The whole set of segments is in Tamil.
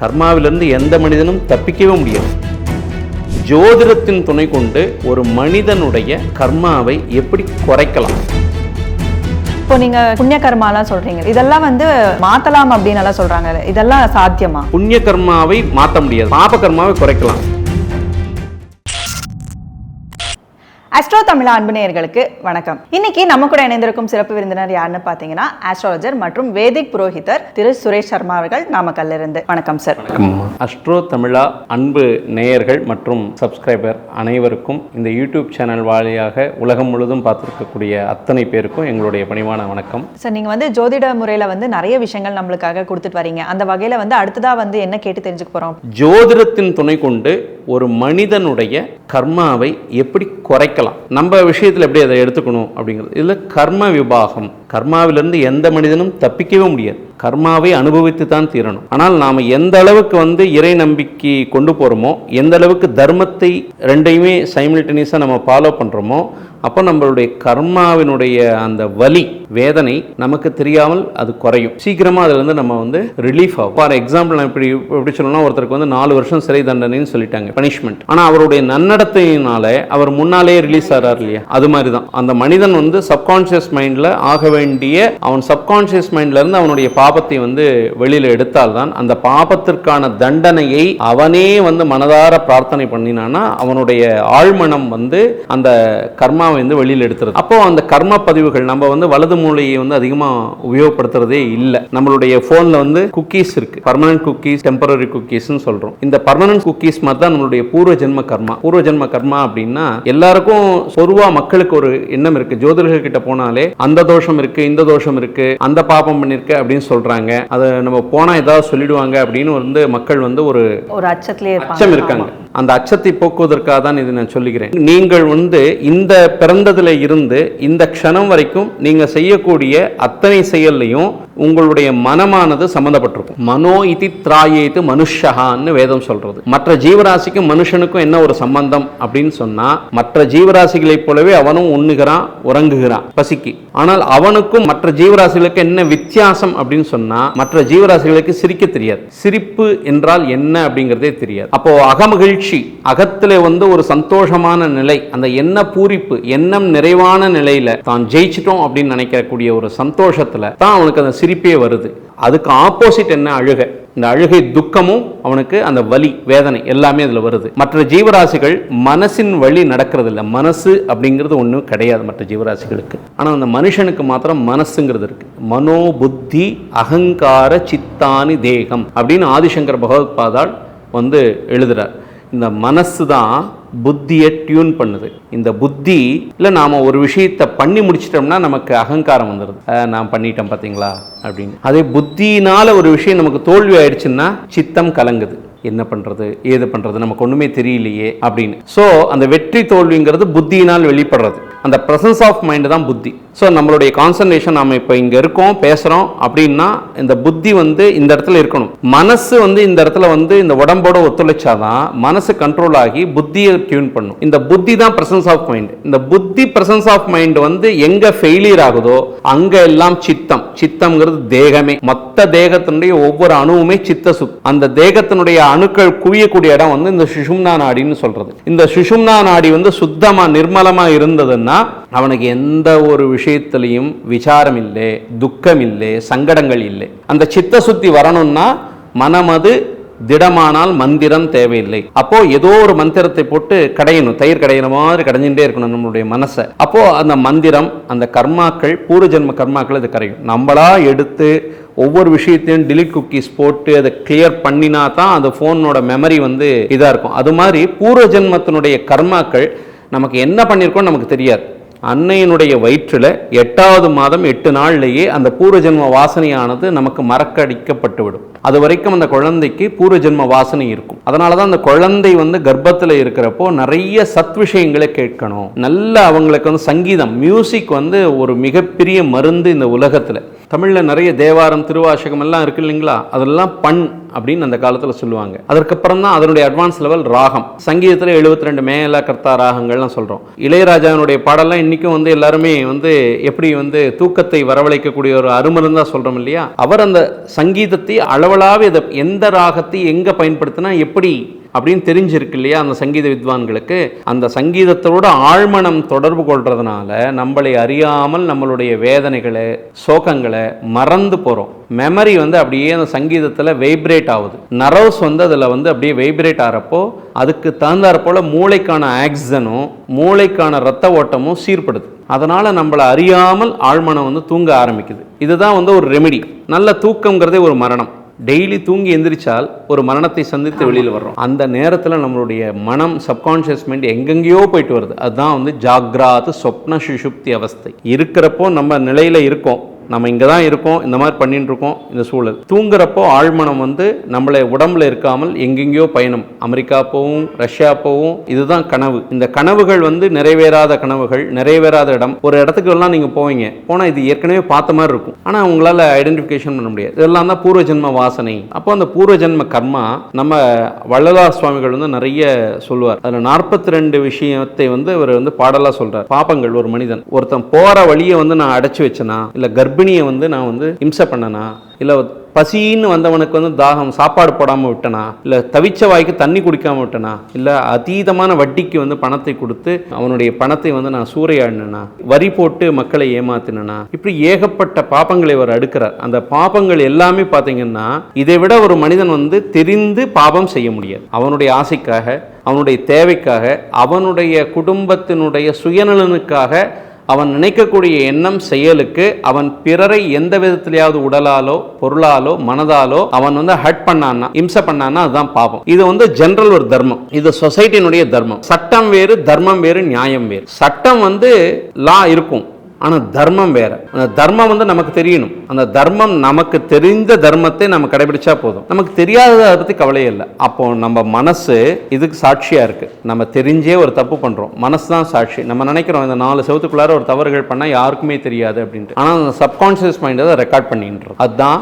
கர்மாவிலிருந்து எந்த மனிதனும் தப்பிக்கவே முடியாது. ஜோதிடத்தின் துணை கொண்டு ஒரு மனிதனுடைய கர்மாவை எப்படி குறைக்கலாம்? இப்போ நீங்க புண்ணிய கர்மாலாம் சொல்றீங்க. இதெல்லாம் வந்து மாத்தலாம் அப்படின்னு எல்லாம் சொல்றாங்க இதெல்லாம் சாத்தியமா? புண்ணிய கர்மாவை மாற்ற முடியாது. பாப கர்மாவை குறைக்கலாம். ஆஸ்ட்ரோ தமிழ் அன்பு நேயர்களுக்கு வணக்கம். இன்னைக்கு நம்ம கூட இணைந்திருக்கும் சிறப்பு விருந்தினர் யாருன்னு பாத்தீங்கன்னா ஆஸ்ட்ராலஜர் மற்றும் வேதிக் புரோஹிதர் திரு சுரேஷ் சர்மா அவர்கள் நாமக்கல்ல இருந்து வணக்கம் சார் அஸ்ட்ரோ தமிழா அன்பு நேயர்கள் மற்றும் சப்ஸ்கிரைபர் அனைவருக்கும் இந்த யூடியூப் சேனல் வாயிலாக உலகம் முழுதும் பார்த்துருக்கக்கூடிய அத்தனை பேருக்கும் எங்களுடைய பணிவான வணக்கம். சார் நீங்க வந்து ஜோதிட முறையில வந்து நிறைய விஷயங்கள் நம்மளுக்காக கொடுத்துட்டு வரீங்க. அந்த வகையில வந்து அடுத்ததா வந்து என்ன கேட்டு தெரிஞ்சுக்க போறோம்? ஜோதிடத்தின் துணை கொண்டு ஒரு மனிதனுடைய கர்மாவை எப்படி குறைக்கலாம்? நம்ம விஷயத்தில் எப்படி அதை எடுத்துக்கணும் அப்படிங்கிறது. இதில் கர்ம விபாகம். கர்மாவிலிருந்து எந்த மனிதனும் தப்பிக்கவே முடியாது. கர்மாவை அனுபவித்து தான் தீரணும். ஆனால் நாம் எந்த அளவுக்கு வந்து இறை நம்பிக்கை கொண்டு போகிறோமோ எந்த அளவுக்கு தர்மத்தை ரெண்டையுமே சைமில்டேனியஸாக நம்ம ஃபாலோ பண்ணுறோமோ அப்போ நம்மளுடைய கர்மாவினுடைய அந்த வலி வேதனை நமக்கு தெரியாமல் அது குறையும். சீக்கிரமாக அதுலேருந்து நம்ம வந்து ரிலீஃப் ஆகும். ஃபார் எக்ஸாம்பிள் நான் இப்படி எப்படி சொல்லணும்னா ஒருத்தருக்கு வந்து நாலு வருஷம் சிறை தண்டனைன்னு சொல்லிட்டாங்க பனிஷ்மெண்ட் ஆனால் அவருடைய நன்னடத்தையினால அவர் முன்னாலே ரிலீஸ் ஆகிறார் இல்லையா? அது மாதிரி தான் அந்த மனிதன் வந்து சப்கான்ஷியஸ் மைண்டில் ஆக வேண்டிய அவன் சப்கான்ஷியஸ் மைண்ட்லேருந்து அவனுடைய பாபத்தை வந்து வெளியில் எடுத்தால்தான் அந்த பாபத்திற்கான தண்டனையை அவனே வந்து மனதார பிரார்த்தனை பண்ணினான்னா அவனுடைய ஆழ்மனம் வந்து அந்த கர்மாவை வந்து வெளியில் எடுத்துறது. அப்போ அந்த கர்ம பதிவுகள் நம்ம வந்து வலது மூலையை வந்து அதிகமாக உபயோகப்படுத்துறதே இல்லை. நம்மளுடைய ஃபோனில் வந்து குக்கீஸ் இருக்கு. பர்மனன்ட் குக்கீஸ் டெம்பரரி குக்கீஸ்னு சொல்றோம். இந்த பர்மனன்ட் குக்கீஸ் மாதிரி தான் நம்மளுடைய பூர்வ ஜென்ம கர்மா. பூர்வ ஜென்ம கர்மா அப்படின்னா எல்லாருக்கும் பொதுவா மக்களுக்கு ஒரு எண்ணம் இருக்கு. ஜோதிடர்கள் கிட்ட போனாலே அந்த தோஷம் இருக்கு இந்த தோஷம் இருக்கு அந்த பாபம் பண்ணிருக்கு அப்படின்னு சொல்றாங்க. அதை நம்ம போனா ஏதாவது சொல்லிடுவாங்க அப்படின்னு வந்து மக்கள் வந்து ஒரு ஒரு அச்சத்திலே அச்சம் இருக்காங்க. அந்த அச்சத்தை போக்குவதற்காக தான் இது நான் சொல்லுகிறேன். நீங்கள் வந்து இந்த பிறந்ததுல இருந்து இந்த க்ஷணம் வரைக்கும் நீங்கள் செய்யக்கூடிய அத்தனை செயல்லையும் உங்களுடைய மனமானது சம்பந்தப்பட்டிருக்கும் மனோ இதி திராயேத்து மனுஷகான்னு வேதம் சொல்றது. மற்ற ஜீவராசிக்கும் மனுஷனுக்கும் என்ன ஒரு சம்பந்தம் அப்படின்னு சொன்னா மற்ற ஜீவராசிகளைப் போலவே அவனும் உண்ணுகிறான் உறங்குகிறான் பசிக்கு. ஆனால் அவனுக்கும் மற்ற ஜீவராசிகளுக்கு என்ன வித்தியாசம் அப்படின்னு சொன்னா மற்ற ஜீவராசிகளுக்கு சிரிக்க தெரியாது. சிரிப்பு என்றால் என்ன அப்படிங்கிறதே தெரியாது. அப்போ அகமகிழ்ச்சி அகத்துல வந்து ஒரு சந்தோஷமான நிலை அந்த எண்ண பூரிப்பு எண்ணம் நிறைவான நிலையில தான் ஜெயிச்சிட்டோம் அப்படின்னு நினைக்கக்கூடிய ஒரு சந்தோஷத்துல தான் அவனுக்கு அந்த சிரிப்பே வருது. அதுக்கு ஆப்போசிட் என்ன அழுகை? இந்த அழுகை துக்கமும் அவனுக்கு அந்த வலி வேதனை எல்லாமே அதுல வருது. மற்ற ஜீவராசிகள் மனசின் வழி நடக்கிறது இல்லை மனசு அப்படிங்கிறது ஒன்றும் கிடையாது மற்ற ஜீவராசிகளுக்கு. ஆனால் அந்த மனுஷனுக்கு மாத்திரம் மனசுங்கிறது இருக்கு. மனோ புத்தி அகங்கார சித்தானி தேகம் அப்படின்னு ஆதிசங்கர் பகவத்பாதால் வந்து எழுதுறார். இந்த மனசு தான் புத்தியை டியூன் பண்ணுது. இந்த புத்தி இல்லை நாம் ஒரு விஷயத்தை பண்ணி முடிச்சிட்டோம்னா நமக்கு அகங்காரம் வந்துடுது நான் பண்ணிட்டேன் பார்த்தீங்களா அப்படின்னு. அதே புத்தியினால் ஒரு விஷயம் நமக்கு தோல்வி ஆயிடுச்சுன்னா சித்தம் கலங்குது. என்ன பண்ணுறது ஏது பண்ணுறது நமக்கு ஒன்றுமே தெரியலையே அப்படின்னு. ஸோ அந்த வெற்றி தோல்விங்கிறது புத்தியினால் வெளிப்படுறது. அந்த ப்ரெசன்ஸ் ஆஃப் மைண்டு தான் புத்தி. ஸோ நம்மளுடைய கான்சன்ட்ரேஷன் நம்ம இப்போ இங்கே இருக்கோம் பேசுகிறோம் அப்படின்னா இந்த புத்தி வந்து இந்த இடத்துல இருக்கணும். மனசு வந்து இந்த இடத்துல வந்து இந்த உடம்போட ஒத்துழைச்சாதான் மனசு கண்ட்ரோல் ஆகி புத்தியை டியூன் பண்ணும். இந்த புத்தி தான் பிரசன்ஸ் ஆஃப் மைண்ட் இந்த புத்தி பிரசன்ஸ் ஆஃப் மைண்ட் வந்து எங்க ஃபெயிலியர் ஆகுதோ அங்கே எல்லாம் சித்தம். சித்தம்ங்கிறது தேகமே. மொத்த தேகத்தினுடைய ஒவ்வொரு அணுவுமே சித்த சுத் அந்த தேகத்தினுடைய அணுக்கள் குவியக்கூடிய இடம் வந்து இந்த சுஷும்னா நாடின்னு சொல்றது. இந்த சுஷும்னா நாடி வந்து சுத்தமா நிர்மலமா இருந்ததுன்னா அவனுக்கு எந்த ஒரு விஷயம் விஷயத்துலையும் விசாரம் இல்லை துக்கம் இல்லை சங்கடங்கள் இல்லை அந்த சித்த சுத்தி வரணும்னா மனமது திடமானால் மந்திரம் தேவையில்லை. அப்போ ஏதோ ஒரு மந்திரத்தை போட்டு கடையணும் தயிர் கடையிற மாதிரி கடைஞ்சுட்டே இருக்கணும் நம்மளுடைய மனசை. அப்போ அந்த மந்திரம் அந்த கர்மாக்கள் பூர்வ ஜென்ம கர்மாக்கள் அது கரையும். நம்மளா எடுத்து ஒவ்வொரு விஷயத்தையும் டிலீட் குக்கீஸ் போட்டு அதை கிளியர் பண்ணினா தான் அந்த ஃபோனோட மெமரி வந்து இதாக இருக்கும். அது மாதிரி பூர்வ ஜென்மத்தினுடைய கர்மாக்கள் நமக்கு என்ன பண்ணியிருக்கோம் நமக்கு தெரியாது. அன்னையினுடைய வயிற்றில் எட்டாவது மாதம் எட்டு நாள்லேயே அந்த பூர்வஜென்ம வாசனையானது நமக்கு மறக்கடிக்கப்பட்டு விடும் அது வரைக்கும் அந்த குழந்தைக்கு பூர்வ ஜென்ம வாசனை இருக்கும். அதனால தான் அந்த குழந்தை வந்து கர்ப்பத்தில் இருக்கிறப்போ நிறைய சத் விஷயங்களை கேட்கணும். நல்ல அவங்களுக்கு வந்து சங்கீதம் மியூசிக் வந்து ஒரு மிகப்பெரிய மருந்து இந்த உலகத்தில். தமிழில் நிறைய தேவாரம் திருவாசகம் எல்லாம் இருக்கு இல்லைங்களா? அதெல்லாம் பண் அப்படின்னு அந்த காலத்தில் சொல்லுவாங்க. அதற்கப்புறம் தான் அதனுடைய அட்வான்ஸ் லெவல் ராகம். சங்கீதத்தில் 72 ரெண்டு மேல கர்த்தா ராகங்கள்லாம் சொல்கிறோம் இளையராஜாவினுடைய பாடலாம் இன்றைக்கும் வந்து எல்லாருமே வந்து எப்படி வந்து தூக்கத்தை வரவழைக்கக்கூடிய ஒரு அருமருந்தான் சொல்கிறோம் இல்லையா? அவர் அந்த சங்கீதத்தை அளவலாவே இதை எந்த ராகத்தை எங்கே பயன்படுத்தினா எப்படி அப்படின்னு தெரிஞ்சிருக்கு இல்லையா அந்த சங்கீத வித்வான்களுக்கு? அந்த சங்கீதத்தோட ஆழ்மனம் தொடர்பு கொள்றதுனால நம்மளை அறியாமல் நம்மளுடைய வேதனைகளை சோகங்களை மறந்து போகிறோம் மெமரி வந்து அப்படியே அந்த சங்கீதத்தில் வைப்ரேட் ஆகுது. நரவ்ஸ் வந்து அதில் வந்து அப்படியே வைப்ரேட் ஆகிறப்போ அதுக்கு தகுந்தாறப்போல மூளைக்கான ஆக்சிஜனும் மூளைக்கான ரத்த ஓட்டமும் சீர்படுது. அதனால் நம்மளை அறியாமல் ஆழ்மனம் வந்து தூங்க ஆரம்பிக்குது. இதுதான் வந்து ஒரு ரெமெடி நல்ல தூக்கங்கிறதே ஒரு மரணம். டெய்லி தூங்கி எந்திரிச்சால் ஒரு மரணத்தை சந்தித்து வெளியில் வர்றோம். அந்த நேரத்தில் நம்மளுடைய மனம் சப்கான்ஷியஸ் மைண்ட் எங்கெங்கேயோ போயிட்டு வருது. அதுதான் வந்து ஜாக்ராத் சொப்ன சுஷுப்தி அவஸ்தை. இருக்கிறப்போ நம்ம நிலையில் இருக்கோம். நம்ம இங்கே தான் இருக்கோம் இந்த மாதிரி பண்ணிட்டுருக்கோம் இந்த சூழல். தூங்குறப்போ ஆழ்மனம் வந்து நம்மளை உடம்புல இருக்காமல் எங்கெங்கேயோ பயணம். அமெரிக்கா போவும் ரஷ்யா போவும் இதுதான் கனவு. இந்த கனவுகள் வந்து நிறைவேறாத கனவுகள் நிறைவேறாத இடம். ஒரு இடத்துக்கு எல்லாம் நீங்கள் போவீங்க. போனால் இது ஏற்கனவே பார்த்த மாதிரி இருக்கும். ஆனால் உங்களால் ஐடென்டிஃபிகேஷன் பண்ண முடியாது. இதெல்லாம் தான் பூர்வஜென்ம வாசனை. அப்போ அந்த பூர்வஜென்ம கர்மா நம்ம வள்ளலார் சுவாமிகள் வந்து நிறைய சொல்லுவார். அதில் நாற்பத்தி ரெண்டு விஷயத்தை வந்து அவர் வந்து பாடலாக சொல்கிறார் பாப்பங்கள் ஒரு மனிதன். ஒருத்தன் போகிற வழியை வந்து நான் அடைச்சி வச்சேனா இல்லை கர்ப்பிணியை வந்து நான் வந்து இம்சை பண்ணனா? இல்லை பசின்னு வந்தவனுக்கு வந்து தாகம் சாப்பாடு போடாமல் விட்டனா? இல்லை தவிச்ச வாய்க்கு தண்ணி குடிக்காமல் விட்டனா? இல்லை அதீதமான வட்டிக்கு வந்து பணத்தை கொடுத்து அவனுடைய பணத்தை வந்து நான் சூறையாடினா வரி போட்டு மக்களை ஏமாத்தினா இப்படி ஏகப்பட்ட பாப்பங்களை அவர் அடுக்கிறார். அந்த பாப்பங்கள் எல்லாமே பார்த்தீங்கன்னா இதை விட ஒரு மனிதன் வந்து தெரிந்து பாபம் செய்ய முடியாது. அவனுடைய ஆசைக்காக அவனுடைய தேவைக்காக அவனுடைய குடும்பத்தினுடைய சுயநலனுக்காக அவன் நினைக்கக்கூடிய எண்ணம் செயலுக்கு அவன் பிறரை எந்த விதத்திலேயாவது உடலாலோ பொருளாலோ மனதாலோ அவன் வந்து ஹட் பண்ணான்னா இம்சை பண்ணான்னா அதுதான் பாவம். இது வந்து ஜென்ரல் ஒரு தர்மம். இது சொசைட்டினுடைய தர்மம். சட்டம் வேறு தர்மம் வேறு நியாயம் வேறு. சட்டம் வந்து லா இருக்கும். ஆனால் தர்மம் வேற. அந்த தர்மம் வந்து நமக்கு தெரியணும். அந்த தர்மம் நமக்கு தெரிந்த தர்மத்தை நம்ம கடைபிடிச்சா போதும். நமக்கு தெரியாததை அதை பற்றி கவலையே இல்லை. அப்போ நம்ம மனசு இதுக்கு சாட்சியாக இருக்கு. நம்ம தெரிஞ்சே ஒரு தப்பு பண்ணுறோம் மனசு தான் சாட்சி. நம்ம நினைக்கிறோம் இந்த நாலு செவத்துக்குள்ளார ஒரு தவறுகள் பண்ணால் யாருக்குமே தெரியாது அப்படின்ட்டு. ஆனால் அந்த சப்கான்சியஸ் மைண்ட் அதை ரெக்கார்ட் பண்ணிட்டு அதுதான்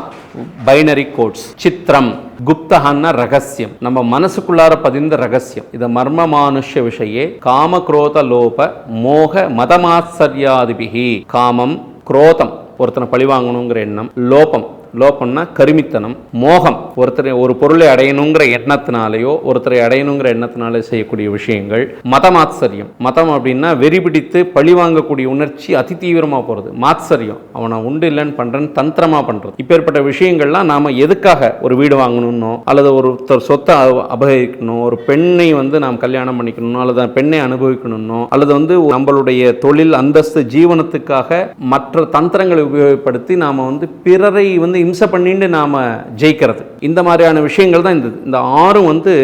பைனரி கோட்ஸ் சித்திரம் குப்தஹான்னா ரகசியம் நம்ம மனசுக்குள்ளார பதிந்த ரகசியம் இது மர்ம மானுஷ விஷயே காம குரோத லோப மோக மதமாச்சரியாதிபிகி காமம் குரோதம் ஒருத்தனை பழி வாங்கணுங்கிற எண்ணம் லோபம் லோபம்னா கருமித்தனம் மோகம். ஒருத்தரை ஒரு பொருளை அடையணுங்கிற எண்ணத்தினாலேயோ ஒருத்தரை அடையணுங்கிற எண்ணத்தினாலே செய்யக்கூடிய விஷயங்கள். மதமாத்சரியம். மதம் அப்படின்னா வெறி பிடித்து பழி வாங்கக்கூடிய உணர்ச்சி அதி தீவிரமாக போகிறது மாத்சரியம். அவனை உண்டு இல்லைன்னு பண்ணுறேன்னு தந்திரமாக பண்ணுறது இப்பேற்பட்ட விஷயங்கள்லாம் நாம் எதுக்காக ஒரு வீடு வாங்கணும்னோ அல்லது ஒருத்தர் சொத்தை அபகரிக்கணும் ஒரு பெண்ணை வந்து நாம் கல்யாணம் பண்ணிக்கணும் அல்லது பெண்ணை அனுபவிக்கணும்னோ அல்லது வந்து நம்மளுடைய தொழில் அந்தஸ்து ஜீவனத்துக்காக மற்ற தந்திரங்களை உபயோகப்படுத்தி நாம் வந்து பிறரை வந்து இம்சை பண்ணிட்டு நாம் ஜெயிக்கிறது. இந்த மாதிரியான விஷயங்கள் தான் இந்த இந்த ஆறும் வந்து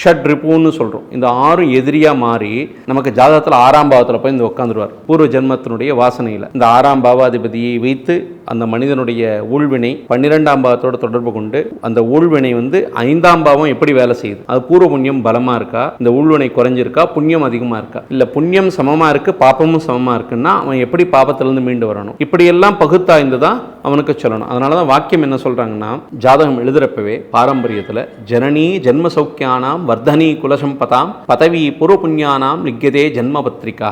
ஷட் ரிப்புன்னு சொல்கிறோம் இந்த ஆறும் எதிரியாக மாறி நமக்கு ஜாதகத்தில் ஆறாம் பாவத்தில் போய் இந்த உட்காந்துருவார் பூர்வ ஜென்மத்தினுடைய வாசனையில். இந்த ஆறாம் பாவாதிபதியை வைத்து அந்த மனிதனுடைய ஊழ்வினை பன்னிரெண்டாம் பாவத்தோட தொடர்பு கொண்டு அந்த ஊழ்வினை வந்து ஐந்தாம் பாவம் எப்படி வேலை செய்யுது? அது பூர்வ புண்ணியம் பலமாக இருக்கா? இந்த ஊழ்வினை குறைஞ்சிருக்கா? புண்ணியம் அதிகமாக இருக்கா? இல்லை புண்ணியம் சமமாக இருக்கு பாப்பமும் சமமாக இருக்குன்னா அவன் எப்படி பாபத்திலிருந்து மீண்டு வரணும்? இப்படியெல்லாம் பகுத்தாய்ந்து தான் அவனுக்கு சொல்லணும். அதனால தான் வாக்கியம் என்ன சொல்கிறாங்கன்னா ஜாதகம் எழுதுறப்பவே பாரம்பரியத்தில் ஜனனி ஜென்ம சௌக்கியானாம் வர்தனி குலசம்பதாம் பதவி பூர்வ புண்ணியானாம் லிக்கியதே ஜென்ம பத்திரிகா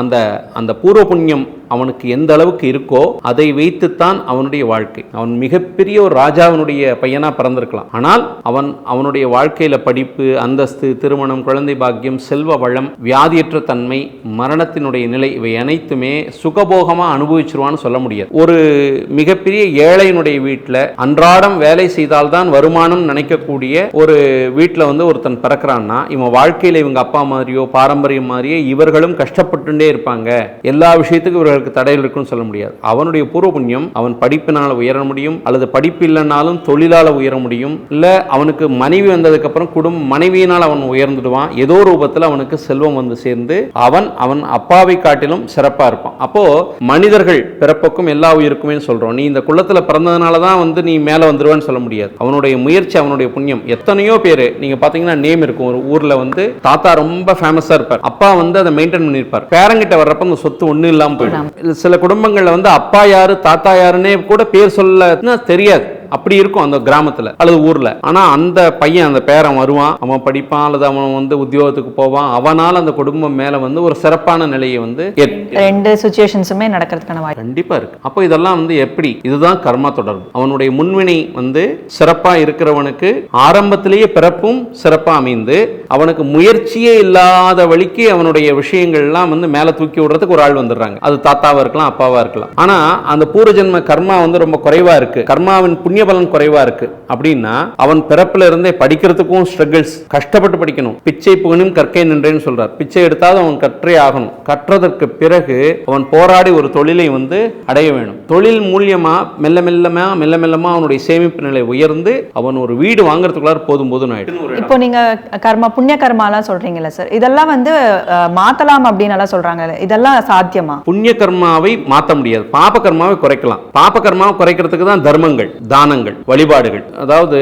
அந்த அந்த பூர்வ புண்ணியம் அவனுக்கு எந்த அளவுக்கு இருக்கோ அதை வைத்துத்தான் அவனுடைய வாழ்க்கை. அவன் மிகப்பெரிய ஒரு ராஜாவினுடைய பையனா பிறந்திருக்கலாம். ஆனால் அவன் அவனுடைய வாழ்க்கையில படிப்பு அந்தஸ்து திருமணம் குழந்தை பாக்கியம் செல்வ வளம் வியாதியற்ற தன்மை மரணத்தினுடைய நிலை இவை அனைத்துமே சுகபோகமா அனுபவிச்சிருவான்னு சொல்ல முடியாது. ஒரு மிகப்பெரிய ஏழையினுடைய வீட்டில் அன்றாடம் வேலை செய்தால்தான் வருமானம் நினைக்கக்கூடிய ஒரு வீட்டில் வந்து ஒருத்தன் பிறக்கிறான்னா இவன் வாழ்க்கையில இவங்க அப்பா மாதிரியோ பாரம்பரியம் மாதிரியே இவர்களும் கஷ்டப்பட்டுட்டே இருப்பாங்க. எல்லா விஷயத்துக்கும் இவர்களுக்கு தடைகள் இருக்குன்னு சொல்ல முடியாது. அவனுடைய பூர்வ புண்ணியம் அவன் படிப்பினால உயர முடியும் அல்லது படிப்பு இல்லைனாலும் தொழிலால உயர முடியும். இல்ல அவனுக்கு மனைவி வந்ததுக்கு அப்புறம் குடும்பம் மனைவியினால் அவன் உயர்ந்துடுவான். ஏதோ ரூபத்தில் அவனுக்கு செல்வம் வந்து சேர்ந்து அவன் அவன் அப்பாவை காட்டிலும் சிறப்பா இருப்பான். அப்போது மனிதர்கள் பிறப்புக்கும் எல்லா உயிருக்குமே சொல்றோம். நீ இந்த குளத்தில் பிறந்ததுனால தான் வந்து நீ மேல வந்துருவேன்னு சொல்ல முடியாது. அவனுடைய முயற்சி அவனுடைய புண்ணியம். எத்தனையோ பேர் நீங்க பாத்தீங்கன்னா நேம் இருக்கும். ஒரு ஊர்ல வந்து தாத்தா ரொம்ப ஃபேமஸாக இருப்பார். அப்பா வந்து அதை மெயின்டைன் பண்ணியிருப்பார். பேரங்கிட்ட வர்றப்ப அந்த சொத்து ஒண்ணு இல்லாமல் போயிடும். சில குடும்பங்கள்ல வந்து அப்பா யாரு தாத்தா யாருன்னே கூட பேர் சொல்ல தெரியாது. அப்படி இருக்கும் அந்த கிராமத்துல அல்லது ஊர்ல. ஆனா அந்த பையன் அந்த பேரன் வருவான். அவன் படிப்பான் அல்லது அவன் வந்து உத்தியோகத்துக்கு போவான். அவனால அந்த குடும்பம் மேல வந்து ஒரு சிறப்பான நிலையை வந்து ரெண்டு சுச்சுவேஷன்ஸுமே நடக்கிறதுக்கான வாய்ப்பு. கண்டிப்பா இருக்கு. அப்போ இதெல்லாம் வந்து எப்படி? இதுதான் கர்மா தொடர்பு. அவனுடைய முன்வினை வந்து சிறப்பா இருக்கிறவனுக்கு ஆரம்பத்திலேயே பிறப்பும் சிறப்பா அமைந்து அவனுக்கு முயற்சியே இல்லாத வழிக்கு அவனுடைய விஷயங்கள்லாம் வந்து மேல தூக்கி விடுறதுக்கு ஒரு ஆள் வந்துடுறாங்க. அது தாத்தாவா இருக்கலாம் அப்பாவா இருக்கலாம். ஆனா அந்த பூர்வஜன்ம கர்மா வந்து ரொம்ப குறைவா இருக்கு. கர்மாவின் புண்ணிய பலன் குறைவா இருக்கு. அப்படின்னா அவன் பிறப்புல இருந்தே படிக்கிறதுக்கும் ஸ்ட்ரகிள்ஸ் கஷ்டப்பட்டு படிக்கணும். பிச்சை புகனும் கற்கை நின்றேன்னு சொல்றார். பிச்சை எடுத்தாவது அவன் கற்றே ஆகணும். கற்றதற்கு பிறகு அவன் போராடி ஒரு தொழிலை வந்து அடைய வேணும். தொழில் மூலியமா மெல்ல மெல்லமா மெல்ல மெல்லமா அவனுடைய சேமிப்பு நிலை உயர்ந்து அவன் ஒரு வீடு வாங்குறதுக்குள்ளார போதும் போதும் ஆயிடும் இப்போ நீங்க கர்மா புண்ணிய கர்மாலாம் சொல்றீங்கல்ல சார் இதெல்லாம் வந்து மாத்தலாம் அப்படின்னு எல்லாம் சொல்றாங்க இதெல்லாம் சாத்தியமா? புண்ணிய கர்மாவை மாற்ற முடியாது. பாப கர்மாவை குறைக்கலாம். பாப கர்மாவை குறைக்கிறதுக்கு தான் தர்மங்கள். தானங்கள் வழிபாடுகள். அதாவது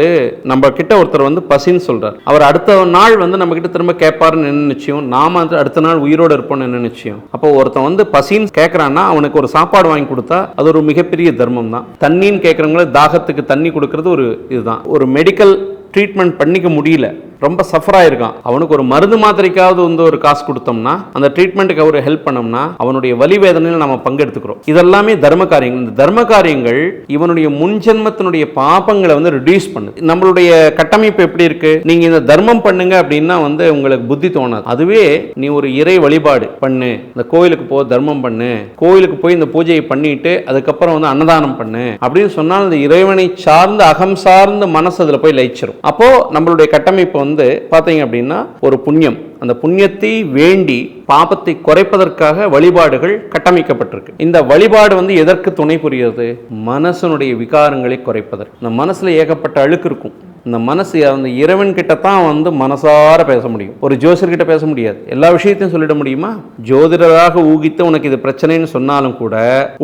நம்ம கிட்ட ஒருத்தர் வந்து பசின்னு சொல்றார். அவர் அடுத்த நாள் வந்து நம்ம கிட்ட திரும்ப கேட்பாருன்னு என்ன நிச்சயம்? நாம அடுத்த நாள் உயிரோடு இருப்போம்னு என்ன நிச்சயம்? அப்போ ஒருத்தன் வந்து பசின்னு கேட்கறான்னா அவனுக்கு ஒரு சாப்பாடு வாங்கி கொடுத்தா அது ஒரு மிகப்பெரிய தர்மம் தான். தண்ணின்னு கேட்கறவங்கள தாகத்துக்கு தண்ணி கொடுக்கறது ஒரு இதுதான். ஒரு மெடிக்கல் ட்ரீட்மெண்ட் பண்ணிக்க முடியல. ரொம்ப சஃபராக இருக்கான் அவனுக்கு ஒரு மருந்து மாத்திரைக்காவது வந்து ஒரு காசு கொடுத்தோம்னா அந்த ட்ரீட்மெண்ட்டுக்கு அவர் ஹெல்ப் பண்ணோம்னா அவனுடைய வலி வேதனையில் நம்ம பங்கெடுத்துக்கிறோம். இதெல்லாமே தர்ம காரியங்கள். இந்த தர்ம காரியங்கள் இவனுடைய முன்ஜென்மத்தினுடைய பாபங்களை வந்து ரிடியூஸ் பண்ணுது. நம்மளுடைய கட்டமைப்பு எப்படி இருக்கு? நீங்க இந்த தர்மம் பண்ணுங்க அப்படின்னா வந்து உங்களுக்கு புத்தி தோணாது. அதுவே நீ ஒரு இறை வழிபாடு பண்ணு. இந்த கோயிலுக்கு போ தர்மம் பண்ணு. கோயிலுக்கு போய் இந்த பூஜையை பண்ணிட்டு அதுக்கப்புறம் வந்து அன்னதானம் பண்ணு. அப்படின்னு சொன்னால் இந்த இறைவனை சார்ந்து அகம் சார்ந்த மனசு அதில் போய் லயிச்சிரும். அப்போ நம்மளுடைய கட்டமைப்பு வந்து பார்த்தீங்க அப்படின்னா ஒரு புண்ணியம். அந்த புண்ணியத்தை வேண்டி பாபத்தை குறைப்பதற்காக வழிபாடுகள் கட்டமைக்கப்பட்டிருக்கு. இந்த வழிபாடு வந்து எதற்கு துணை புரிகிறது? மனசனுடைய விகாரங்களை குறைப்பதற்கு. இந்த மனசுல ஏகப்பட்ட அழுக்கு இருக்கும். இந்த மனசு அந்த இறைவன் கிட்ட தான் வந்து மனசார பேச முடியும். ஒரு ஜோசியர்கிட்ட பேச முடியாது. எல்லா விஷயத்தையும் சொல்லிட முடியுமா? ஜோதிடராக ஊகித்து உனக்கு இது பிரச்சனைன்னு சொன்னாலும் கூட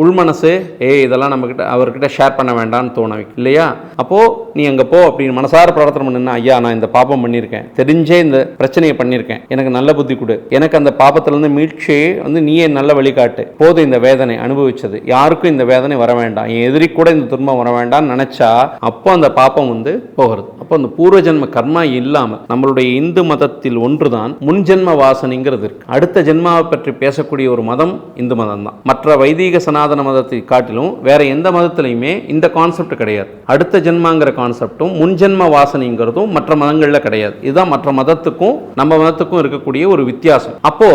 உள்மனசு ஏய் இதெல்லாம் நம்ம கிட்ட அவர்கிட்ட ஷேர் பண்ண வேண்டாம்னு தோணும் இல்லையா? அப்போ நீ அங்க போ அப்படின்னு மனசார பிரார்த்தனை பண்ணுன்னா ஐயா நான் இந்த பாப்பம் பண்ணியிருக்கேன் தெரிஞ்சே இந்த பிரச்சனையை பண்ணியிருக்கேன் எனக்கு நல்ல புத்தி கொடு. எனக்கு அந்த பாப்பத்திலேருந்து மீட்சி வந்து நீயே நல்ல வழிகாட்டு போதும் இந்த வேதனை அனுபவிச்சது. யாருக்கும் இந்த வேதனை வர வேண்டாம். என் எதிரி கூட இந்த துன்பம் வர வேண்டாம்னு நினைச்சா அப்போ அந்த பாப்பம் வந்து போகிறது. அப்போ அந்த பூர்வஜன்ம கர்மா இல்லாமல் நம்மளுடைய இந்து மதத்தில் ஒன்றுதான் முன்ஜென்ம வாசனைங்கிறது இருக்கு. அடுத்த ஜென்மாவை பற்றி பேசக்கூடிய ஒரு மதம் இந்து மதம் தான் மற்ற வைதீக சனாதன மதத்தை காட்டிலும் வேற எந்த மதத்திலையுமே இந்த கான்செப்ட் கிடையாது. அடுத்த ஜென்மாங்கிற கான்செப்டும் முன்ஜென்ம வாசனைங்கிறதும் மற்ற மதங்களில் கிடையாது. இதுதான் மற்ற மதத்துக்கும் நம்ம மதத்துக்கும் இருக்கக்கூடிய ஒரு வித்தியாசம். அப்போ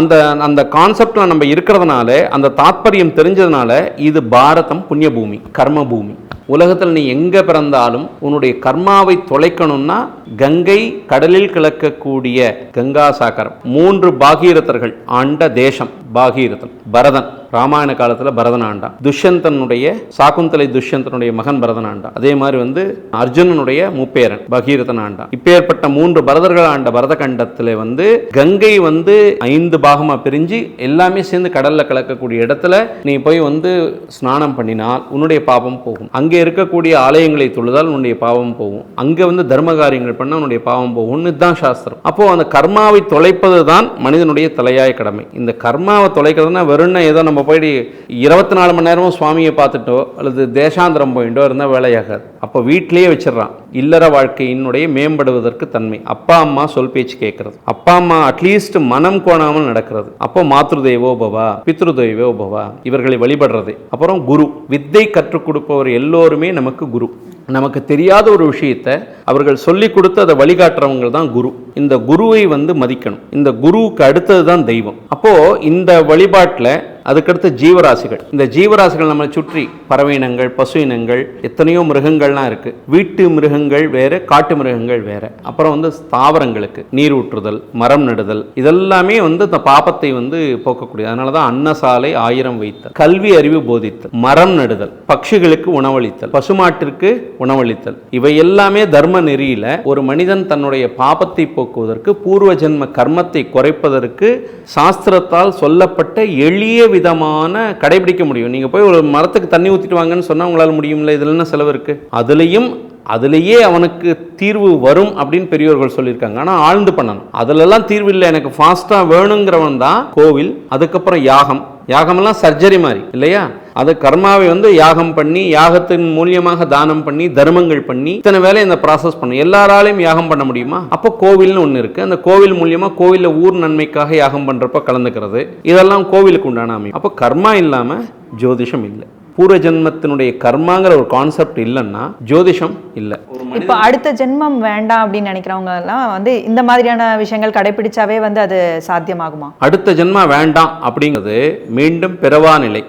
அந்த அந்த கான்செப்ட்ல நம்ம இருக்கிறதுனால அந்த தாத்பரியம் தெரிஞ்சதுனால இது பாரதம் புண்ணிய பூமி கர்ம பூமி உலகத்தில் நீ எங்க பிறந்தாலும் உன்னுடைய கர்மாவை தொலைக்கணும்னா கங்கை கடலில் கிளக்கக்கூடிய கங்கா சாகரம். மூன்று பாகீரதர்கள் ஆண்ட தேசம். பாகீரதன் பரதன். ராமாயண காலத்தில் பரதன் ஆண்டான். துஷ்யந்தனுடைய சாக்குந்தலை துஷ்யந்தனுடைய மகன் பரதன் ஆண்டான். அதே மாதிரி வந்து அர்ஜுனனுடைய முப்பேரன் பகீரதன் ஆண்டான். இப்பேற்பட்ட மூன்று பரதர்கள் ஆண்ட பரத கண்டத்தில் வந்து கங்கை வந்து ஐந்து பாகமாக பிரிஞ்சு எல்லாமே சேர்ந்து கடலில் கலக்கக்கூடிய இடத்துல நீ போய் வந்து ஸ்நானம் பண்ணினால் உன்னுடைய பாவம் போகும். அங்கே இருக்கக்கூடிய ஆலயங்களை தொழுதால் உன்னுடைய பாவம் போகும். அங்கே வந்து தர்ம காரியங்கள் பண்ண உன்னுடைய பாவம் போகும்னு இதுதான் சாஸ்திரம். அப்போது அந்த கர்மாவை தொலைப்பது தான் மனிதனுடைய தலையாய கடமை. இந்த கர்மாவை தொலைக்கிறதுனா வெறும்னா ஏதோ நம்ம போயிட்டு இருபத்தி நாலு மணி நேரமும் சுவாமியை பார்த்துட்டோ அல்லது தேசாந்திரம் போயிட்டோ இருந்தால் வேலையாகாது. அப்போ வீட்டிலேயே வச்சிடறான். இல்லற வாழ்க்கையினுடைய மேம்படுவதற்கு தன்மை. அப்பா அம்மா சொல் பேச்சு கேட்கறது. அப்பா அம்மா அட்லீஸ்ட் மனம் கோணாமல் நடக்கிறது. அப்போ மாத்ரு தெய்வோ பவா பித்ரு தெய்வோ பவா இவர்களை வழிபடுறது. அப்புறம் குரு. வித்தை கற்றுக் கொடுப்பவர் எல்லோருமே நமக்கு குரு. நமக்கு தெரியாத ஒரு விஷயத்தை அவர்கள் சொல்லி கொடுத்து அதை வழிகாட்டுறவங்க தான் குரு. இந்த குருவை வந்து மதிக்கணும். இந்த குருவுக்கு அடுத்தது தான் தெய்வம். அப்போது இந்த வழிபாட்டில் அதுக்கடுத்து ஜீவராசிகள். இந்த ஜீவராசிகள் நம்மளை சுற்றி பறவை இனங்கள் பசு இனங்கள் எத்தனையோ மிருகங்கள்லாம் இருக்கு. வீட்டு மிருகங்கள் வேற காட்டு மிருகங்கள் வேற. அப்புறம் வந்து ஸ்தாவரங்களுக்கு நீர் ஊற்றுதல் மரம் நடுதல். இதெல்லாமே வந்து இந்த பாபத்தை வந்து போக்கக்கூடியது. அதனால தான் அன்னசாலை ஆயிரம் வைத்தல் கல்வி அறிவு போதித்தல் மரம் நடுதல் பட்சிகளுக்கு உணவளித்தல் பசுமாட்டிற்கு உணவளித்தல். இவை எல்லாமே தர்ம நெறியில ஒரு மனிதன் தன்னுடைய பாபத்தை போக்குவதற்கு பூர்வ ஜென்ம கர்மத்தை குறைப்பதற்கு சாஸ்திரத்தால் சொல்லப்பட்ட எளிய விதமான கடைபிடிக்க முடியும். நீங்கள் போய் ஒரு மரத்துக்கு தண்ணி ஊற்றிட்டு வாங்கன்னு சொன்னால் உங்களால் முடியும்ல? இதில் என்ன செலவு இருக்குது அதுலேயும் அதுலேயே அவனுக்கு தீர்வு வரும் அப்படின்னு பெரியோர்கள் சொல்லியிருக்காங்க. ஆனால் ஆழ்ந்து பண்ணணும். அதுலெல்லாம் தீர்வு இல்லை. எனக்கு ஃபாஸ்ட்டாக வேணுங்கிறவன் தான் கோவில் அதுக்கப்புறம் யாகம். யாகமெல்லாம் சர்ஜரி மாதிரி இல்லையா? அது கர்மாவை வந்து யாகம் பண்ணி யாகத்தின் மூலியமாக தானம் பண்ணி தர்மங்கள் பண்ணி இத்தனை வேலை இந்த ப்ராசஸ் பண்ணும். எல்லாராலையும் யாகம் பண்ண முடியுமா? அப்போ கோவில்னு ஒன்று இருக்கு. அந்த கோவில் மூலியமா கோவிலில் ஊர் நன்மைக்காக யாகம் பண்றப்ப கலந்துக்கிறது. இதெல்லாம் கோவிலுக்கு உண்டான அமையும் அப்போ கர்மா இல்லாம ஜோதிஷம் இல்லை. பூர்வ ஜென்மத்தினுடைய கர்மாங்கிற ஒரு கான்செப்ட் இல்லைன்னா ஜோதிஷம் இல்லை. இப்போ அடுத்த ஜென்மம் வேண்டாம் அப்படின்னு நினைக்கிறவங்க எல்லாம் வந்து இந்த மாதிரியான விஷயங்கள் கடைபிடிச்சாவே வந்து அது சாத்தியமாகுமா? அடுத்த ஜென்மா வேண்டாம் அப்படிங்கிறது மீண்டும் பிறவா நிலை.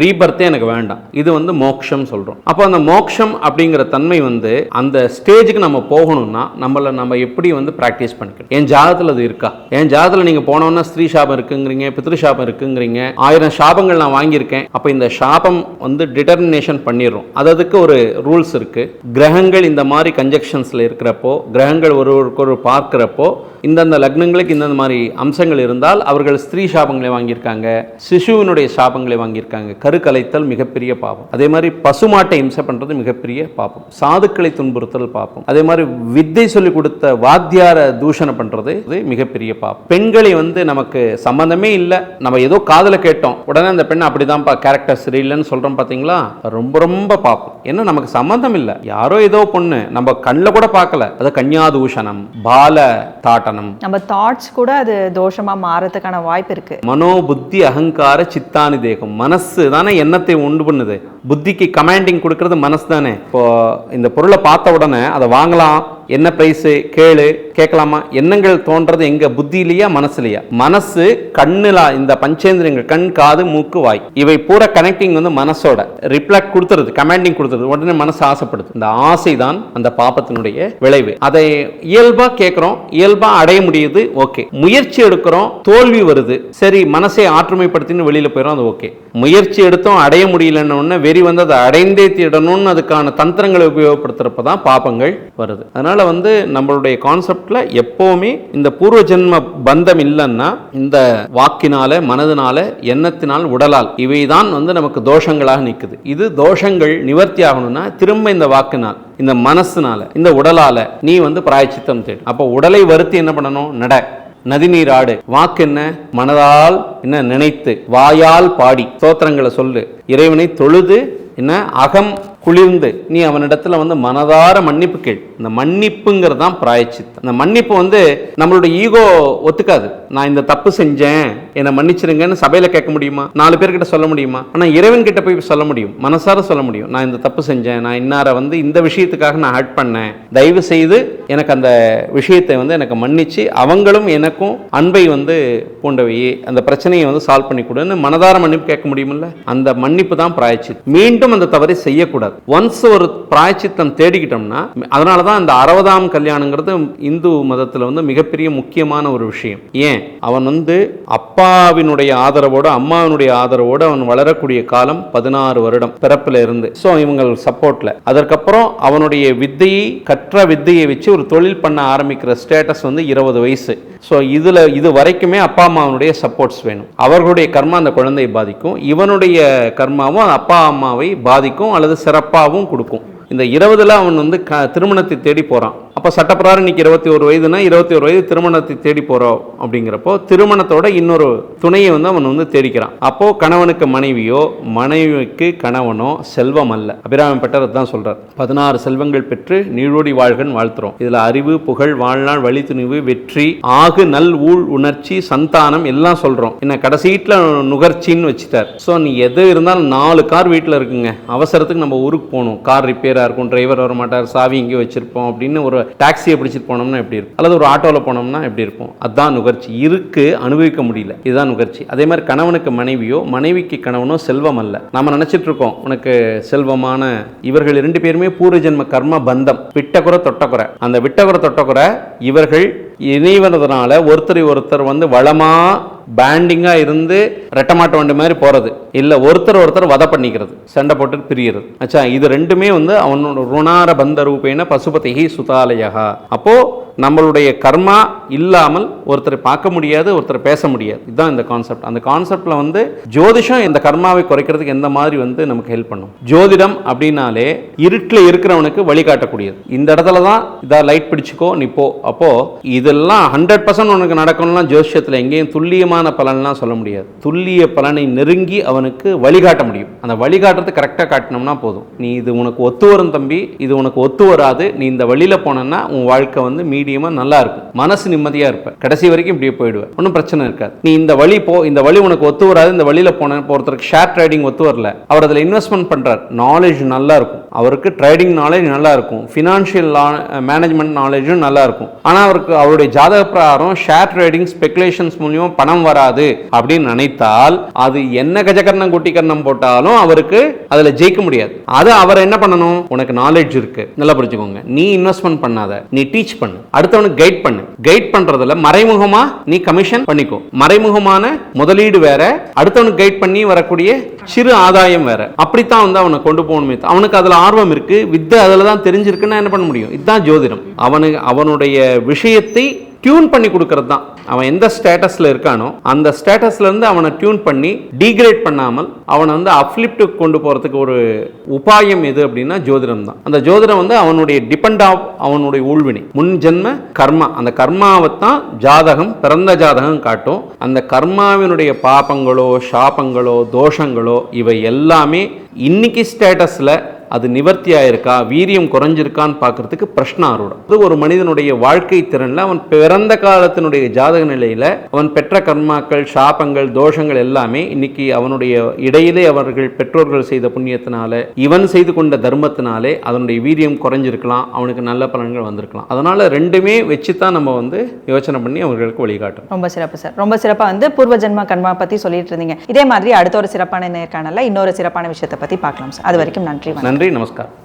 ரீபர்த்தே எனக்கு வேண்டாம். இது வந்து மோக்ஷம் சொல்கிறோம் அப்போ அந்த மோக்ஷம் அப்படிங்கிற தன்மை வந்து அந்த ஸ்டேஜுக்கு நம்ம போகணும்னா நம்மளை நம்ம எப்படி வந்து ப்ராக்டிஸ் பண்ணிக்கணும்? என் ஜாதத்தில் அது இருக்கா? என் ஜாதத்தில் நீங்கள் போனோன்னா ஸ்திரீ சாபம் இருக்குங்கிறீங்க பித்ரு சாபம் இருக்குங்கிறீங்க. ஆயிரம் சாபங்கள் நான் வாங்கியிருக்கேன். அப்போ இந்த சாபம் வந்து டிட்டர்மினேஷன் பண்ணிடுறோம். அது அதுக்கு ஒரு ரூல்ஸ் இருக்குது கிரகங்கள் இந்த மாதிரி கன்ஜெக்ஷன்ஸில் இருக்கிறப்போ கிரகங்கள் ஒருவருக்கு ஒரு பார்க்குறப்போ இந்தந்த லக்னங்களுக்கு இந்தந்த மாதிரி அம்சங்கள் இருந்தால் அவர்கள் ஸ்திரீ சாபங்களை வாங்கியிருக்காங்க சிசுவினுடைய சாபங்களை வாங்கியிருக்காங்க கரு கலைத்தல் மிகப்பெரிய பாவம் அதே மாதிரி பசுமாட்டை இம்சை பண்ணுறது மிகப்பெரிய பாவம் சாதுக்களை துன்புறுத்தல் பாவம் அதே மாதிரி வித்தை சொல்லி கொடுத்த வாத்தியார தூஷணம் பண்ணுறது இது மிகப்பெரிய பாவம் பெண்களை வந்து நமக்கு சம்பந்தமே இல்லை. நம்ம ஏதோ காதில் கேட்டோம். உடனே அந்த பெண் அப்படிதான்ப்பா கேரக்டர் சரியில்லைன்னு சொல்கிறோம் பார்த்தீங்களா ரொம்ப ரொம்ப பாப்போம் ஏன்னா நமக்கு சம்மந்தம் இல்லை. யாரோ ஏதோ பொண்ணு நம்ம கண்ணில் கூட பார்க்கல அது கன்யாதூஷணம் பால தாட்டனம். நம்ம தாட்ஸ் கூட அது தோஷமா மாறதுக்கான வாய்ப்பு இருக்கு. மனோ புத்தி அகங்கார சித்தானி தேகம். மனசு தானே எண்ணத்தை உண்டு பண்ணுது? புத்திக்கு கமாண்டிங் கொடுக்கறது மனசு தானே? இப்போ இந்த பொருளை பார்த்த உடனே அதை வாங்கலாம் என்ன பிரைஸு கேளு. கேட்கலாமா? எண்ணங்கள் தோன்றது எங்க? புத்தியிலையா மனசுலையா? மனசு கண்ணுல இந்த பஞ்சேந்திரியங்கள் கண் காது மூக்கு வாய். இவை பூரா கனெக்டிங் வந்து மனசோட. ரிப்ளக்ட் கொடுத்துருது கமாண்டிங் கொடுத்துருது. உடனே மனசு ஆசைப்படுது. இந்த ஆசை தான் அந்த பாப்பத்தினுடைய விளைவு. அதை இயல்பா கேட்குறோம். இயல்பா அடைய முடியுது ஓகே. முயற்சி எடுக்கிறோம் தோல்வி வருது. சரி மனசை ஆற்றுமைப்படுத்தின்னு வெளியில போயிடும் அது ஓகே. முயற்சி எடுத்தோம் அடைய முடியலன்னு வெறி வந்து அதை அடைந்தே தீடணும்னு அதுக்கான தந்திரங்களை உபயோகப்படுத்துறப்ப தான் பாப்பங்கள் வருது. அதனால வந்து நம்மளுடைய கான்செப்ட்ல எப்போவுமே இந்த பூர்வ ஜென்ம பந்தம் இல்லைன்னா இந்த வாக்கினால மனதினால எண்ணத்தினால் உடலால் இவைதான் வந்து நமக்கு தோஷங்களாக நிற்குது இது தோஷங்கள் நிவர்த்தி ஆகணும்னா திரும்ப இந்த வாக்கினால் இந்த மனசுனால இந்த உடலால நீ வந்து பிராயச்சித்தம் தேடு. அப்போ உடலை வருத்தி என்ன பண்ணணும்? நட. நதிநீர் ஆடு. வாக்கு என்ன? மனதால் என்ன நினைத்து வாயால் பாடி. சோத்திரங்களை சொல்லு. இறைவனை தொழுது என்ன? அகம் குளிர்ந்து நீ அவனிடத்துல வந்து மனதார மன்னிப்பு கேள். இந்த மன்னிப்புங்கிறது தான் பிராயச்சித்தம். இந்த மன்னிப்பு வந்து நம்மளுடைய ஈகோ ஒத்துக்காது. நான் இந்த தப்பு செஞ்சேன் என்னை மன்னிச்சிருங்கன்னு சபையில் கேட்க முடியுமா? நாலு பேர்கிட்ட சொல்ல முடியுமா? ஆனால் இறைவன் கிட்ட போய் சொல்ல முடியும். மனசார சொல்ல முடியும். நான் இந்த தப்பு செஞ்சேன் நான் இன்னார வந்து இந்த விஷயத்துக்காக நான் ஹர்ட் பண்ணேன். தயவு செய்து எனக்கு அந்த விஷயத்தை வந்து எனக்கு மன்னிச்சு அவங்களும் எனக்கும் அன்பை வந்து பூண்டவை. அந்த பிரச்சனையை வந்து சால்வ் பண்ணி கொடுன்னு மனதார மன்னிப்பு கேட்க முடியுமில்ல? அந்த மன்னிப்பு தான் பிராய்ச்சி மீண்டும் அந்த தவறை செய்யக்கூடாது. ஒன்ஸ் ஒரு பிராயச்சித்தம் தேடிக்கிட்டோம்னா அதனால தான் இந்த அறுபதாம் கல்யாணங்கிறது இந்து மதத்தில் வந்து மிகப்பெரிய முக்கியமான ஒரு விஷயம். ஏன்? அவன் வந்து அப்பாவினுடைய ஆதரவோடு அம்மாவினுடைய ஆதரவோடு அவன் வளரக்கூடிய காலம் பதினாறு வருடம் பிறப்பில் இருந்து. ஸோ இவங்க சப்போர்ட்டில் அதற்கப்புறம் அவனுடைய வித்தையை கற்ற வித்தையை வச்சு ஒரு தொழில் பண்ண ஆரம்பிக்கிற ஸ்டேட்டஸ் வந்து இருபது வயசு. ஸோ இதில் இது வரைக்குமே அப்பா அம்மாவனுடைய சப்போர்ட்ஸ் வேணும். அவர்களுடைய கர்மா அந்த குழந்தையை பாதிக்கும். இவனுடைய கர்மாவும் அப்பா அம்மாவை பாதிக்கும் அல்லது சிறப்பாகவும் கொடுக்கும். இந்த இருபதுல அவன் வந்து க திருமணத்தை தேடி போகிறான் அப்போ சட்டப்பிரகாரம் இன்னைக்கு இருபத்தி ஒரு வயதுனா இருபத்தி ஒரு வயது திருமணத்தை தேடி போகிறோம் அப்படிங்கிறப்போ திருமணத்தோட இன்னொரு துணையை வந்து அவன் வந்து தேடிக்கிறான். அப்போது கணவனுக்கு மனைவியோ மனைவிக்கு கணவனோ செல்வம் அல்ல. அபிராம பெட்டர் தான் சொல்கிறார் பதினாறு செல்வங்கள் பெற்று நீழோடி வாழ்கன் வாழ்த்துறோம். இதில் அறிவு புகழ் வாழ்நாள் வழி துணிவு வெற்றி ஆகு நல் ஊழ் உணர்ச்சி சந்தானம் எல்லாம் சொல்கிறோம் என்ன கடைசீட்டில் நுகர்ச்சின்னு வச்சுட்டார். ஸோ நீ எது இருந்தாலும் நாலு கார் வீட்டில் இருக்குங்க. அவசரத்துக்கு நம்ம ஊருக்கு போகணும். கார் ரிப்பேராக இருக்கும் டிரைவர் வர மாட்டார் சாவி இங்கே வச்சுருப்போம் அப்படின்னு ஒரு டாக்ஸியை பிடிச்சிட்டு போனோம்னா எப்படி இருக்கும்? அல்லது ஒரு ஆட்டோவில் போனோம்னா எப்படி இருக்கும்? அதுதான் நுகர்ச்சி. இருக்கு அனுபவிக்க முடியல. இதுதான் நுகர்ச்சி. அதே மாதிரி கணவனுக்கு மனைவியோ மனைவிக்கு கணவனோ செல்வம் அல்ல. நாம நினைச்சிட்டு இருக்கோம் உனக்கு செல்வமான இவர்கள் இரண்டு பேருமே பூர்வஜன்ம கர்ம பந்தம். விட்டக்குறை தொட்டக்குறை அந்த விட்டக்குறை தொட்டக்குறை இவர்கள் இணைவதனால ஒருத்தரை ஒருத்தர் வந்து வளமாக பேண்டிங்காக இருந்து ரெட்டமாட்ட வண்டி மாதிரி போகிறது இல்லை ஒருத்தர் ஒருத்தர் வதை பண்ணிக்கிறது. சண்டை போட்டு பிரிகிறது ஆச்சா இது ரெண்டுமே வந்து அவனோட ருணார பந்த ரூபேன பசுபதிகி சுதாலயகா அப்போது நம்மளுடைய கர்மா இல்லாமல் ஒருத்தரை பார்க்க முடியாது ஒருத்தரை பேச முடியாது. இதுதான் இந்த கான்செப்ட் அந்த கான்செப்டில் வந்து ஜோதிஷம் இந்த கர்மாவை குறைக்கிறதுக்கு எந்த மாதிரி வந்து நமக்கு ஹெல்ப் பண்ணும். ஜோதிடம் அப்படின்னாலே இருட்டில் இருக்கிறவனுக்கு வழிகாட்டக்கூடியது. இந்த இடத்துல தான் இதாக லைட் பிடிச்சிக்கோ நீ போ. இதெல்லாம் ஹண்ட்ரட் பர்சன்ட் உனக்கு நடக்கணும்னா ஜோதிஷத்தில் எங்கேயும் துல்லியமாக துல்லியமான பலன்லாம் சொல்ல முடியாது. துல்லிய பலனை நெருங்கி அவனுக்கு வழிகாட்ட முடியும். அந்த வழிகாட்டுறது கரெக்டாக காட்டினோம்னா போதும். நீ இது உனக்கு ஒத்து வரும் தம்பி இது உனக்கு ஒத்து வராது. நீ இந்த வழியில் போனேன்னா உன் வாழ்க்கை வந்து மீடியமாக நல்லா இருக்கும். மனசு நிம்மதியாக இருப்ப. கடைசி வரைக்கும் இப்படியே போயிடுவேன் ஒன்றும் பிரச்சனை இருக்காது. நீ இந்த வழி போ இந்த வழி உனக்கு ஒத்து வராது. இந்த வழியில் போன இப்போ ஒருத்தருக்கு ஷேர் ட்ரேடிங் ஒத்து வரல. அவர் அதில் இன்வெஸ்ட்மெண்ட் பண்ணுறார் நாலேஜ் நல்லா இருக்கும். அவருக்கு ட்ரேடிங் நாலேஜ் நல்லா இருக்கும் ஃபினான்ஷியல் மேனேஜ்மெண்ட் நாலேஜும் நல்லா இருக்கும் ஆனால் அவருக்கு அவருடைய ஜாதக பிரகாரம் ஷேர் ட்ரேடிங் ஸ்பெகுலேஷன்ஸ் மூலியமா பணம் வராது அப்படின்னு நினைத்தால் அது என்ன கஜகர்ணம் குட்டிக்கர்ணம் போட்டாலும் அவருக்கு அதில் ஜெயிக்க முடியாது. அது அவர் என்ன பண்ணணும்? உனக்கு நாலேஜ் இருக்கு. நல்லா புரிஞ்சுக்கோங்க. நீ இன்வெஸ்ட்மெண்ட் பண்ணாத. நீ டீச் பண்ணு. அடுத்தவனுக்கு கைட் பண்ணு. கைட் பண்றதுல மறைமுகமா நீ கமிஷன் பண்ணிக்கோ. மறைமுகமான முதலீடு வேற அடுத்தவனுக்கு கைட் பண்ணி வரக்கூடிய சிறு ஆதாயம் வேற. அப்படித்தான் வந்து அவனை கொண்டு போகணுமே அவனுக்கு அதில் ஆர்வம் இருக்குது வித்தை அதில் தான் தெரிஞ்சிருக்குன்னா என்ன பண்ண முடியும்? இதுதான் ஜோதிடம். அவனுக்கு அவனுடைய விஷயத்தை டியூன் பண்ணி கொடுக்கறது தான். அவன் எந்த ஸ்டேட்டஸில் இருக்கானோ அந்த ஸ்டேட்டஸ்லேருந்து அவனை டியூன் பண்ணி டீக்ரேட் பண்ணாமல் அவனை வந்து அப்லிப்டுக்கு கொண்டு போகிறதுக்கு ஒரு உபாயம் எது அப்படின்னா ஜோதிடம் தான். அந்த ஜோதிடம் வந்து அவனுடைய டிபெண்ட் ஆஃப் அவனுடைய ஊழ்வினை முன் ஜென்ம கர்மா. அந்த கர்மாவை தான் ஜாதகம் பிறந்த ஜாதகம் காட்டும். அந்த கர்மாவினுடைய பாபங்களோ சாபங்களோ தோஷங்களோ இவை எல்லாமே இன்னைக்கு ஸ்டேட்டஸில் அது நிவர்த்தி ஆயிருக்கா வீரியம் குறைஞ்சிருக்கான்னு பார்க்குறதுக்கு பிரஷ்னா ஆரூடம். அது ஒரு மனிதனுடைய வாழ்க்கை திறனில் அவன் பிறந்த காலத்தினுடைய ஜாதக நிலையில அவன் பெற்ற கர்மாக்கள் சாபங்கள் தோஷங்கள் எல்லாமே இன்னைக்கு அவனுடைய இடையிலே அவர்கள் பெற்றோர்கள் செய்த புண்ணியத்தினால இவன் செய்து கொண்ட தர்மத்தினாலே அதனுடைய வீரியம் குறைஞ்சிருக்கலாம் அவனுக்கு நல்ல பலன்கள் வந்திருக்கலாம். அதனால ரெண்டுமே வச்சு தான் நம்ம வந்து யோசனை பண்ணி அவர்களுக்கு வழிகாட்டும் ரொம்ப சிறப்பு சார். ரொம்ப சிறப்பாக வந்து பூர்வ ஜென்ம கர்மா பற்றி சொல்லிட்டு இருந்தீங்க. இதே மாதிரி அடுத்த ஒரு சிறப்பான நேர்காணல இன்னொரு சிறப்பான விஷயத்தை பற்றி பார்க்கலாம் சார். அது வரைக்கும் நன்றி நன்றி நன்றி நமஸ்காரம்